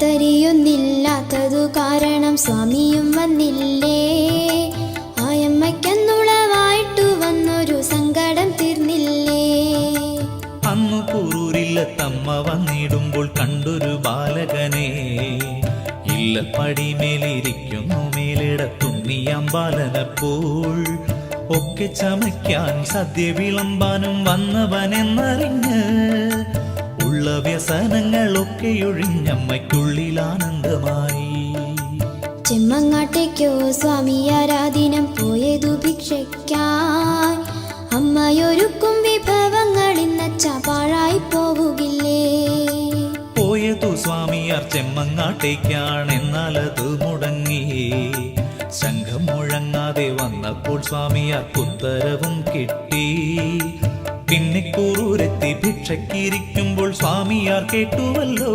പുത്തരിയൊന്നില്ലാത്തതു കാരണം സ്വാമിയും വന്നില്ലേ? ആയമ്മയ്ക്കെന്നുളവായിട്ടു വന്നൊരു സങ്കടം തീർന്നില്ലേ? അന്നു കൂറൂരില്ല തമ്മ വന്നിടുമ്പോൾ കണ്ടൊരു ബാലകനെ. ഇല്ല പടിമേലിരിക്കുന്നു മേലിടത്തുണ്ണിയാം ബാലനപ്പോൾ ഒക്കെ ചമയ്ക്കാൻ സദ്യ വിളമ്പാനും വന്നവനെന്നറിഞ്ഞ് ഉള്ള വ്യസനങ്ങളൊക്കെ ഒഴിഞ്ഞമ്മയ്ക്കുള്ളിൽ ആനന്ദമായി ചെമ്മങ്ങാട്ടേക്കോ സ്വാമി ആരാധനം പോയതു ഭിക്ഷയ്ക്കായി. അമ്മയൊരുക്കും വിഭവങ്ങൾ ഇന്നച്ച പാഴായി പോവുകില്ലേ. പോയതു സ്വാമിയാർ ചെമ്മങ്ങാട്ടേക്കാണെന്നാൽ അത് മുടങ്ങി. ശംഖം മുഴങ്ങാതെ വന്നപ്പോൾ സ്വാമിയാർ കുത്തരവും കിട്ടി. പിന്നെ കൂറൂരെത്തി ഭിക്ഷക്കിരിക്കുമ്പോൾ സ്വാമിയാർ കേട്ടുവല്ലോ.